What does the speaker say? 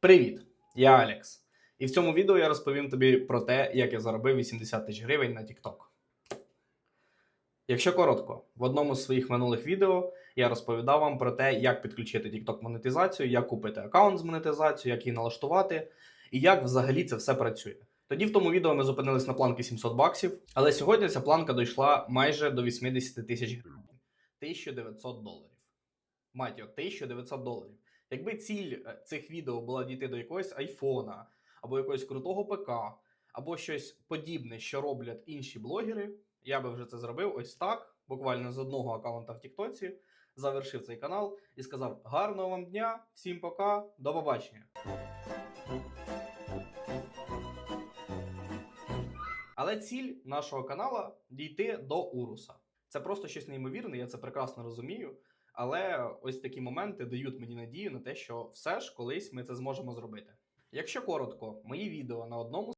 Привіт! Я Алекс. І в цьому відео я розповім тобі про те, як я заробив 80 тисяч гривень на TikTok. Якщо коротко, в одному з своїх минулих відео я розповідав вам про те, як підключити TikTok монетизацію, як купити аккаунт з монетизацією, як її налаштувати і як взагалі це все працює. Тоді в тому відео ми зупинились на планки 700 баксів, але сьогодні ця планка дійшла майже до 80 тисяч гривень. 1900 доларів. Мать його, 1900 доларів. Якби ціль е, цих відео була дійти до якогось айфона, або якогось крутого ПК, або щось подібне, що роблять інші блогери, я би вже це зробив ось так, буквально з одного аккаунта в Тіктоці, завершив цей канал і сказав: гарного вам дня, всім пока, до побачення. Але ціль нашого канала дійти до Уруса. Це просто щось неймовірне, я це прекрасно розумію. Але ось такі моменти дають мені надію на те, що все ж колись ми це зможемо зробити. Якщо коротко, мої відео на одному